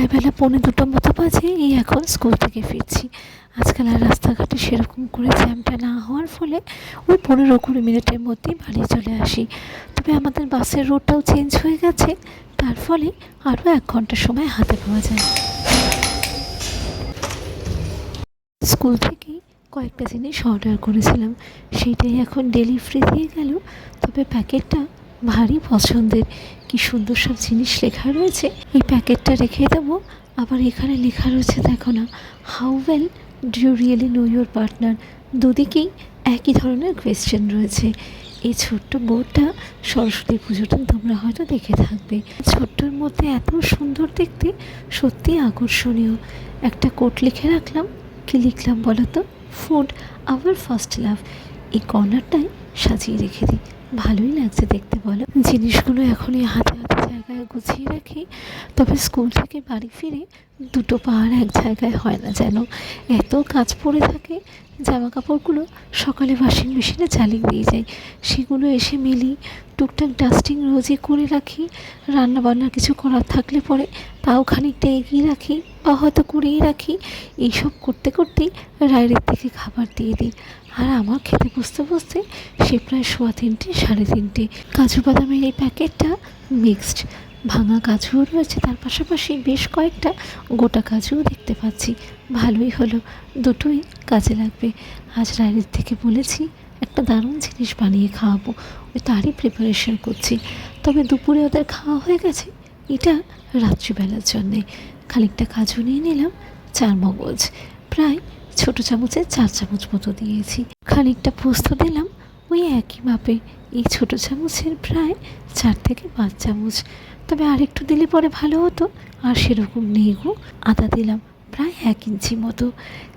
প্রায় বেলা পৌনে দুটো মতো বাজে, এই এখন স্কুল থেকে ফিরছি। আজকাল আর রাস্তাঘাটে সেরকম করে জ্যামটা না হওয়ার ফলে ওই পনেরো কুড়ি মিনিটের মধ্যেই বাড়ি চলে আসি। তবে আমাদের বাসের রোডটাও চেঞ্জ হয়ে গেছে, তার ফলে আরও এক ঘণ্টা সময় হাতে পাওয়া যায়। স্কুল থেকেই কয়েকটা জিনিস অর্ডার করেছিলাম, সেইটাই এখন ডেলিভারি দিয়ে গেল। তবে প্যাকেটটা ভারী পছন্দের। কি সুন্দর সব জিনিস লেখা রয়েছে? এই প্যাকেটটা রেখে দেবো। আবার এখানে লেখা রয়েছে, দেখো না how well do you really know your partner দুদিকেই একই ধরনের কোয়েশ্চেন রয়েছে। এই ছোট্ট বোর্ডটা সরস্বতী পুজোটা তোমরা হয়তো দেখে থাকবে। ছোট্টর মধ্যে এত সুন্দর দেখতে সত্যি আকর্ষণীয়। একটা কোট লিখে রাখলাম। কি লিখলাম বলো তো? ফুড আওয়ার ফার্স্ট লাভ এই কর্নারটাই সাজিয়ে রেখে দিই। ভালোই লাগছে দেখতে, বলো। জিনিসগুলো এখনই হাতে হাতে জায়গায় গুছিয়ে রাখি, তবে স্কুল থেকে বাড়ি ফিরে দুটো পাহাড় এক জায়গায় হয় না যেন। এত কাজ পড়ে থাকে জামা কাপড়গুলো সকালে ওয়াশিং মেশিনে চালিয়ে দিয়ে যাই, সেগুলো এসে মেলি টুকটাক ডাস্টিং রোজই করে রাখি রান্না বান্নার কিছু করার থাকলে পরে তাও খানিকটা এগিয়ে রাখি বা হয়তো করেই রাখি। এইসব করতে করতেই রায়ের থেকে খাবার দিয়ে দিই। আর আমার খেতে বসতে বসতে সে প্রায় সোয়া তিনটে, সাড়ে তিনটে। কাজু বাদামের এই প্যাকেটটা মিক্সড ভাঙা কাজুও রয়েছে, তার পাশাপাশি বেশ কয়েকটা গোটা কাজুও দেখতে পাচ্ছি। ভালোই হলো, দুটোই কাজে লাগবে। আজ রায়ের থেকে বলেছি একটা দারুণ জিনিস বানিয়ে খাওয়াবো। ওই তারই প্রিপারেশন করছি। তবে দুপুরে ওদের খাওয়া হয়ে গেছে। এটা রাত্রিবেলার জন্যে। খানিকটা কাজু নিয়ে নিলাম, চার মগজ। প্রায় ছোট চামচের চার চামচ মতো দিয়েছি। খানিকটা পোস্ত দিলাম, ওই একই মাপে। এই ছোট চামচের প্রায় চার থেকে পাঁচ চামচ। তবে আরেকটু দিলে পরে ভালো হতো। আর সেরকম নেই গো। আদা দিলাম প্রায় এক ইঞ্চি মতো।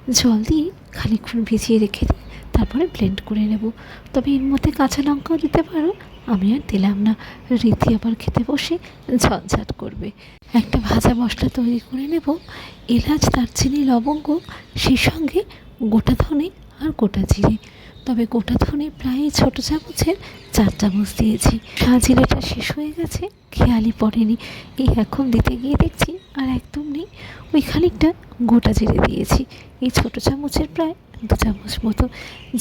জল দিয়ে খানিকক্ষণ ভিজিয়ে রেখে দিই তারপরে ব্লেন্ড করে নেব। তবে এর মধ্যে কাঁচা লঙ্কাও দিতে পারো। আমি আর দিলাম না। রীতি আবার খেতে বসে ঝঞ্ঝাট করবে। একটা ভাজা মশলা তৈরি করে নেব। এলাচ, দারচিনি, লবঙ্গ, সেই সঙ্গে গোটা ধনে আর গোটা জিরে। তবে গোটা ধনে প্রায় ছোট চামচের চার চামচ দিয়েছি। সাজিরেটা শেষ হয়ে গেছে, খেয়ালই পড়েনি। এই এখন দিতে গিয়ে দেখছি আর একদম নেই। ওই খানিকটা গোটা জিরে দিয়েছি। এই ছোট চামচের প্রায় দু চামচ মতো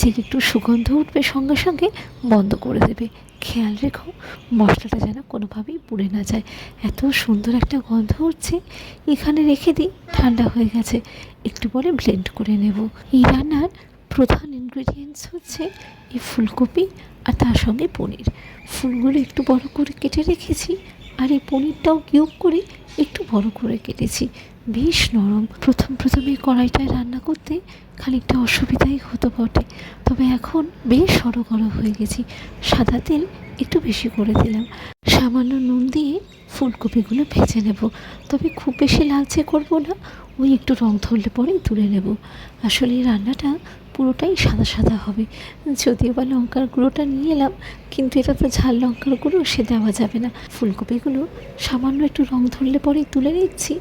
যে একটু সুগন্ধ উঠবে সঙ্গে সঙ্গে বন্ধ করে দেবে। খেয়াল রেখো, মশলাটা যেন কোনোভাবেই পুড়ে না যায়। এত সুন্দর একটা গন্ধ উঠছে, এখানে রেখে দিই, ঠান্ডা হয়ে গেছে। একটু পরে ব্লেন্ড করে নেব। এই রান্নার প্রধান ইনগ্রেডিয়েন্টস হচ্ছে এই ফুলকপি আর তার সঙ্গে পনির। ফুলগুলো একটু বড় করে কেটে রেখেছি আর এই পনিরটাও কিউব করে একটু বড় করে কেটেছি। বেশ নরম। প্রথম প্রথমে কড়াইটায় রান্না করতে খানিকটা অসুবিধাই হতো বটে। তবে এখন বেশ সড়গড় হয়ে গেছি। সাদা তেল একটু বেশি করে দিলাম। সামান্য নুন দিয়ে ফুলকপিগুলো ভেজে নেব। তবে খুব বেশি লালচে করব না, ওই একটু রং ধরলে পরেই তুলে নেব। আসলে রান্নাটা পুরোটাই সাদা সাদা হবে। যদিও বা লঙ্কার গুঁড়োটা নিয়ে এলাম, কিন্তু এটা তো ঝাল লঙ্কার গুঁড়ো সে দেওয়া যাবে না। ফুলকপিগুলো সামান্য একটু রং ধরলে পরেই তুলে নিচ্ছি।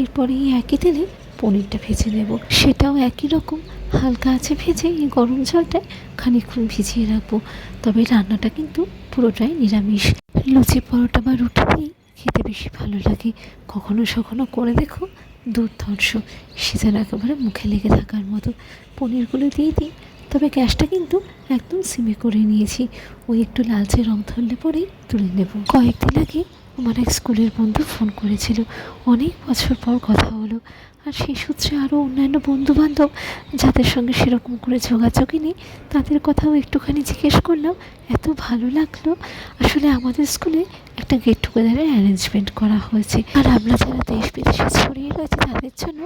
এরপরে এই একই তেলে পনিরটা ভেজে নেব। সেটাও একই রকম। হালকা আছে ভেজে এই গরম জলটায় খানিকক্ষণ ভিজিয়ে রাখব। তবে রান্নাটা কিন্তু পুরোটাই নিরামিষ। লুচি পরোটা বা রুটি দিয়ে খেতে বেশি ভালো লাগে। কখনো সখনো করে দেখো, দুর্ধর্ষ। সে যেন একেবারে মুখে লেগে থাকার মতো। পনিরগুলো দিয়ে দিই, তবে গ্যাসটা কিন্তু একদম সিমে করে নিয়েছি। ওই একটু লালচে রং ধরলে পরেই তুলে নেব। কয়েকদিন আগে আমার এক স্কুলের বন্ধু ফোন করেছিল। অনেক বছর পর কথা হলো। আর সেই সূত্রে আরও অন্যান্য বন্ধুবান্ধব যাদের সঙ্গে সেরকম করে যোগাযোগই নেই, তাদের কথাও একটুখানি জিজ্ঞেস করলাম। এত ভালো লাগল। আসলে আমাদের স্কুলে একটা গেট টুগেদারের অ্যারেঞ্জমেন্ট করা হয়েছে। আর আমরা যারা দেশ বিদেশে ছড়িয়ে রয়েছে, তাদের জন্য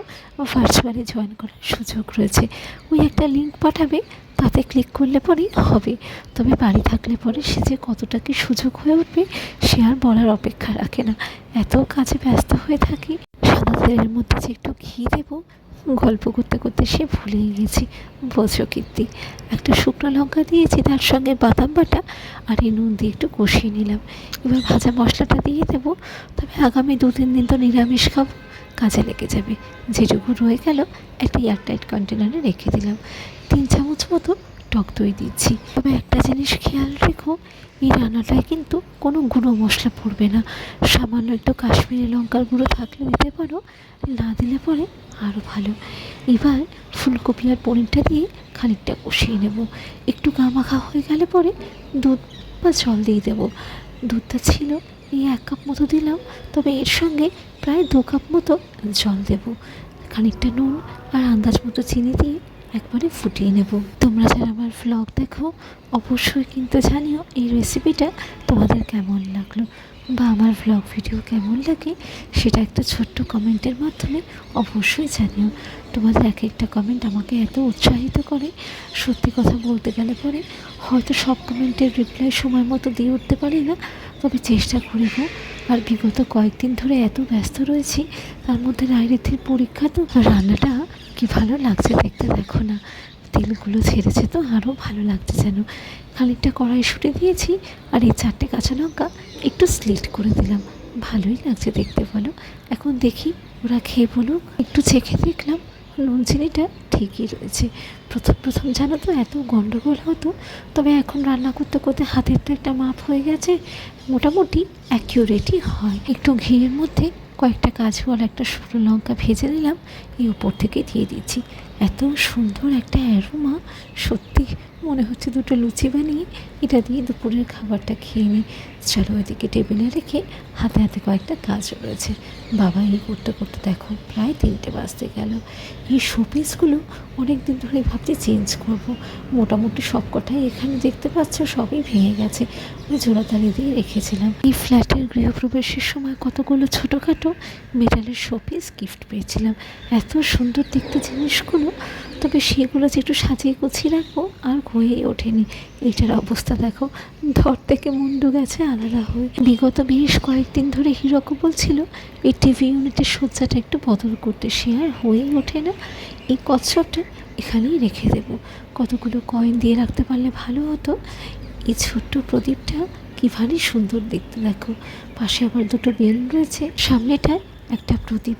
ভার্চুয়ালি জয়েন করার সুযোগ রয়েছে। ওই একটা লিঙ্ক পাঠাবে, তাতে ক্লিক করলে পরেই হবে। তবে বাড়ি থাকলে পরে সে যে কতটা কি সুযোগ হয়ে উঠবে, সে আর বলার অপেক্ষা রাখে না। এত কাজে ব্যস্ত হয়ে থাকি। তেলের মধ্যে যে একটু ঘি দেবো, গল্প করতে করতে সে ভুলেই গেছি। বোঝো কীর্তি। একটা শুকনো লঙ্কা দিয়েছি, তার সঙ্গে বাদাম বাটা আর এই নুন দিয়ে একটু কষিয়ে নিলাম। এবার ভাজা মশলাটা দিয়ে দেবো, তবে আগামী দু তিন দিন তো নিরামিষ খাব, কাজে লেগে যাবে। যেটুকু রয়ে গেল, একটা এয়ারটাইট কন্টেনারে রেখে দিলাম। তিন চামচ মতো টক দই দিচ্ছি। তবে একটা জিনিস খেয়াল রেখো, এই রান্নাটায় কিন্তু কোনো গুঁড়ো মশলা পড়বে না। সামান্য একটু কাশ্মীরি লঙ্কার গুঁড়ো থাকলে দিতে পারো, না দিলে পরে আরও ভালো। এবার ফুলকপি আর পনিরটা দিয়ে খানিকটা কষিয়ে নেব। একটু গামাখা হয়ে গেলে পরে দুধ বা জল দিয়ে দেবো। দুধটা ছিল, এই এক কাপ মতো দিলাম, তবে এর সঙ্গে প্রায় দু কাপ মতো জল দেব। খানিকটা নুন আর আন্দাজ মতো চিনি দিয়ে একবারে ফুটিয়ে নেব। তোমরা যারা আমার ভ্লগ দেখো, অবশ্যই কিন্তু জানিও এই রেসিপিটা তোমাদের কেমন লাগল বা আমার ভ্লগ ভিডিও কেমন লাগে সেটা একটা ছোট্ট কমেন্টের মাধ্যমে অবশ্যই জানিও। তোমাদের এক একটা কমেন্ট আমাকে এত উৎসাহিত করে, সত্যি কথা বলতে গেলে পরে হয়তো সব কমেন্টের রিপ্লাই সময় মতো দিয়ে উঠতে পারি না, তবে চেষ্টা করিব আর বিগত কয়েকদিন ধরে এত ব্যস্ত রয়েছি, তার মধ্যে রায়রিথির পরীক্ষা তো রান্নাটা কি ভালো লাগছে দেখতে? দেখো না, তেলগুলো ছেড়েছে তো আরও ভালো লাগছে যেন। খানিকটা কড়াইশুঁটি দিয়েছি, আর এই চারটে কাঁচা লঙ্কা একটু স্লিট করে দিলাম। ভালোই লাগছে দেখতে, বলো? এখন দেখি ওরা খেয়ে বলুক। একটু চেখে দেখলাম, নুন চিনিটা ঠিকই রয়েছে। প্রথম প্রথম জানো তো এত গণ্ডগোল হতো, তবে এখন রান্না করতে করতে হাতের তো একটা মাপ হয়ে গেছে। মোটামুটি অ্যাকিউরেটই হয়। একটু ঘিয়ের মধ্যে কয়েকটা আর একটা শুকনো লঙ্কা ভেজে নিলাম, এই উপর থেকে দিয়ে দিচ্ছি। এত সুন্দর একটা অ্যারোমা, সত্যি মনে হচ্ছে দুটো লুচি বানিয়ে এটা দিয়ে দুপুরের খাবারটা খেয়ে নিই। চলো ওইদিকে টেবিলে রেখে হাতে হাতে কয়েকটা কাজ রয়েছে। বাবা এই করতে করতে দেখো, প্রায় তিনটে বাজতে গেল। এই শোপিসগুলো অনেক দিন ধরে ভাবছি চেঞ্জ করব। মোটামুটি সব কটাই এখানে দেখতে পাচ্ছ, সবই ভেঙে গেছে। ওই জোড়াতালি দিয়ে রেখেছিলাম। এই ফ্ল্যাটের গৃহপ্রবেশের সময় কতগুলো ছোটোখাটো মেটালের শোপিস গিফট পেয়েছিলাম। এত সুন্দর দেখতে জিনিসগুলো তবে সেগুলো যে একটু সাজিয়ে গুছিয়ে রাখব আর হয়েই ওঠেনি। এটার অবস্থা দেখো। ধর থেকে মুন্ডু গেছে আলাদা হয়ে। বিগত বেশ কয়েকদিন ধরে হিরকও বলছিল এই টিভি ইউনিটের সজ্জাটা একটু বদল করতে সে আর হয়েই ওঠে না। এই কচ্ছপটা এখানেই রেখে দেব। কতগুলো কয়েন দিয়ে রাখতে পারলে ভালো হতো। এই ছোট্ট প্রদীপটা কি ভারী সুন্দর দেখতে দেখো। পাশে আবার দুটো বেল রয়েছে। সামনেটায় একটা প্রদীপ।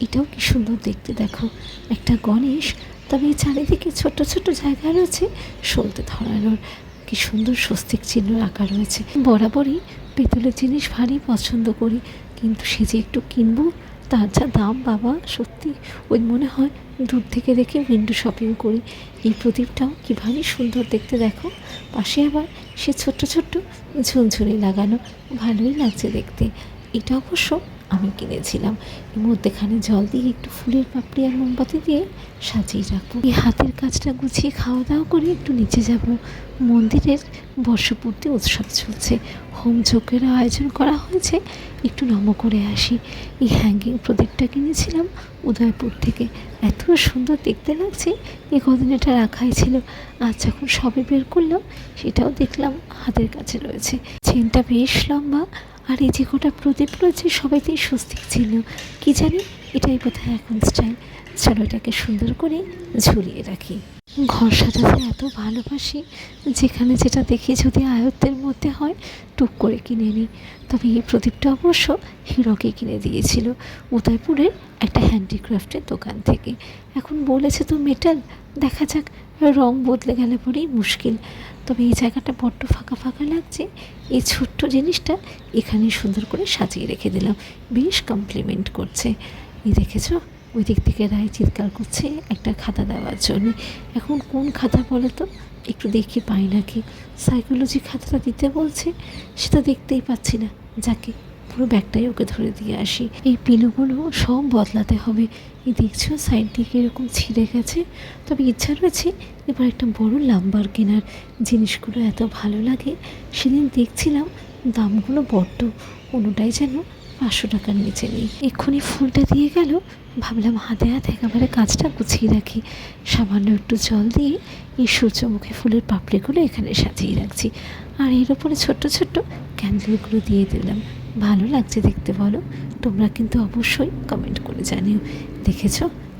এটাও কি সুন্দর দেখতে দেখো। একটা গণেশ তবে এই চারিদিকে ছোট ছোট জায়গা রয়েছে সলতে ধরানোর কি সুন্দর স্বস্তিক চিহ্ন আঁকা রয়েছে। বরাবরই পেতলের জিনিস ভারী পছন্দ করি, কিন্তু সে যে একটু কিনবো, তার যা দাম বাবা, সত্যি ওই মনে হয় দূর থেকে দেখে উইন্ডো শপিং করি। এই প্রদীপটাও কি ভারী সুন্দর দেখতে দেখো। পাশে আবার সে ছোট্ট ছোট্ট ঝুনঝুনি লাগানো, ভালোই লাগছে দেখতে। এটা অবশ্য আমি কিনেছিলাম। মধ্যেখানে জল দিয়ে একটু ফুলের পাপড়ি আর মোমবাতি দিয়ে সাজিয়ে রাখব। এই হাতের কাজটা গুছিয়ে খাওয়া দাওয়া করে একটু নিচে যাব। মন্দিরের বর্ষপূর্তি উৎসব চলছে। হোম যজ্ঞের আয়োজন করা হয়েছে। একটু নম করে আসি। এই হ্যাঙ্গিং প্রদীপটা কিনেছিলাম উদয়পুর থেকে। এত সুন্দর দেখতে লাগছে। এ কদিন এটা রাখাই ছিল। আজ যখন সবে বের করলাম, সেটাও দেখলাম হাতের কাছে রয়েছে। চেনটা বেশ লম্বা। আর এই যে কটা প্রদীপ রয়েছে, সবাইতেই স্বস্তিক ছিল। কি জানি, এটাই বোধহয় এখন স্টাইল চলো এটাকে সুন্দর করে ঝুলিয়ে রাখি। ঘর সাজাতে এত ভালোবাসি, যেখানে যেটা দেখি যদি আয়ত্তের মধ্যে হয়, টুক করে কিনে নিই। তবে এই প্রদীপটা অবশ্য হিরোকে কিনে দিয়েছিল, উদয়পুরের একটা হ্যান্ডিক্রাফটের দোকান থেকে। এখন বলেছে তো মেটাল, দেখা যাক, রং বদলে গেলে পরেই মুশকিল। তবে এই জায়গাটা বড্ড ফাঁকা ফাঁকা লাগছে, এই ছোট্ট জিনিসটা এখানে সুন্দর করে সাজিয়ে রেখে দিলাম, বেশ কমপ্লিমেন্ট করছে। এই দেখেছ ওই দিক থেকে রায় চিৎকার করছে, একটা খাতা দেওয়ার জন্য। এখন কোন খাতা বলো তো? একটু দেখি পাই নাকি। সাইকোলজি খাতাটা দিতে বলছে, সেটা দেখতেই পাচ্ছি না। যাকে, পুরো ব্যাগটাই ওকে ধরে দিয়ে আসি। এই পিলুগুলো সব বদলাতে হবে। এই দেখছ সাইড দিকে এরকম ছিঁড়ে গেছে। তবে ইচ্ছা রয়েছে এবার একটা বড় লাম্বার কেনার। জিনিসগুলো এত ভালো লাগে, সেদিন দেখছিলাম দামগুলো বড্ড। কোনোটাই যেন পাঁচশো টাকার নিচে নেই এক্ষুনি ফুলটা দিয়ে গেল, ভাবলাম হাতে হাতে একেবারে কাজটা গুছিয়ে রাখি। সামান্য একটু জল দিয়ে এই সূর্যমুখী ফুলের পাপড়িগুলো এখানে সাজিয়ে রাখছি। আর এর ওপরে ছোট্ট ছোট্ট ক্যান্ডেলগুলো দিয়ে দিলাম। ভালো লাগছে দেখতে বলো। তোমরা কিন্তু অবশ্যই কমেন্ট করে জানিও। দেখেছ?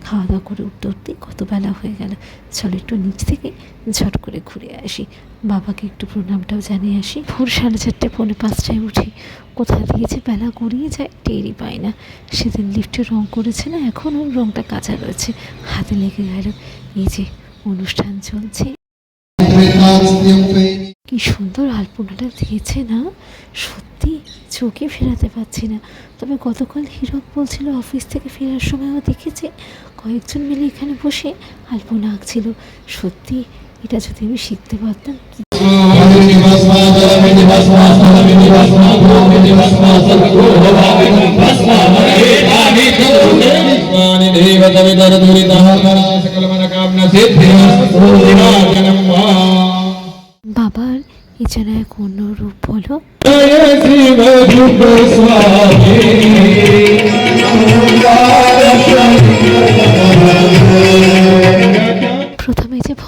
খাওয়া দাওয়া করে উঠতে উঠতে কত বেলা হয়ে গেল। চলো একটু নিচ থেকে ঝট করে ঘুরে আসি। বাবাকে একটু প্রণামটাও জানিয়ে আসি। ভোর সাড়ে চারটে, পৌনে পাঁচটায় উঠি। কোথা দিয়ে যে বেলা গড়িয়ে যায় টেরই পাই না। সেদিন লিফটে রং করেছে না, এখন ওই রংটা কাঁচা রয়েছে। হাতে লেগে গেল। এই যে অনুষ্ঠান চলছে। কি সুন্দর আলপনাটা দিয়েছে না? সত্যি চোখে ফেরাতে পারছি না। তবে গতকাল হীরক বলছিল অফিস থেকে ফেরার সময়ও দেখেছে। কয়েকজন মিলে এখানে বসে আলপনা আঁকছিল। সত্যি, এটা যদি আমি শিখতে পারতাম বাবার এ যেন এক অন্য রূপ বলো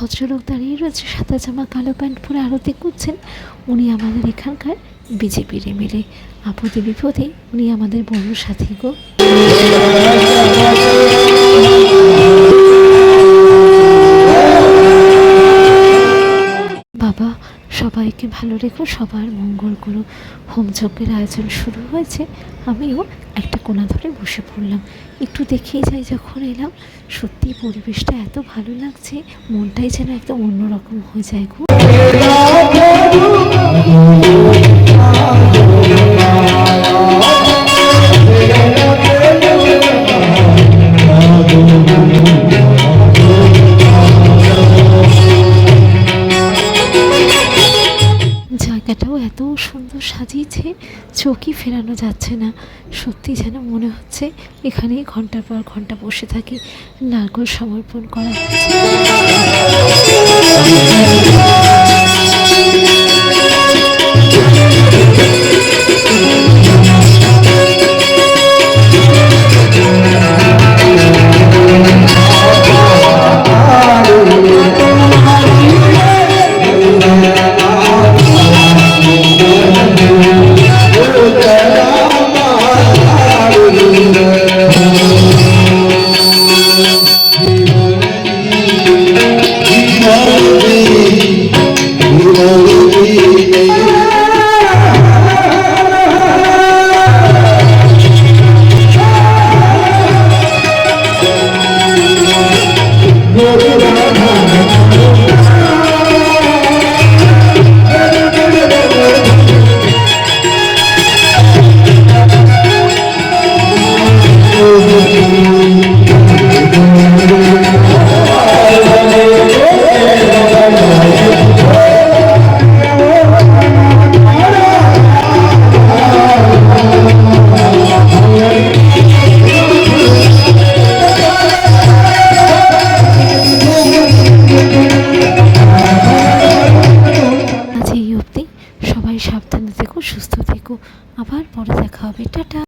ভদ্রলোক দাঁড়িয়ে রয়েছে, সাদা জামা, কালো প্যান্ট পরে আরতি করছেন। উনি আমাদের এখানকার বিজেপির এমএলএ আপদে বিপদে উনি আমাদের বড় সাথী গো। সবাইকে ভালো রেখো, সবার মঙ্গল করো। হোমযজ্ঞের আয়োজন শুরু হয়েছে। আমিও একটা কোনা ধরে বসে পড়লাম। একটু দেখেই যাই যখন এলাম। সত্যি পরিবেশটা এত ভালো লাগছে, মনটাই যেন একদম অন্যরকম হয়ে যায় গো। জায়গাটাও এত সুন্দর সাজিয়েছে, চোখই ফেরানো যাচ্ছে না। সত্যি যেন মনে হচ্ছে এখানেই ঘণ্টার পর ঘণ্টা বসে থাকি নারকোল সমর্পণ করা হচ্ছে।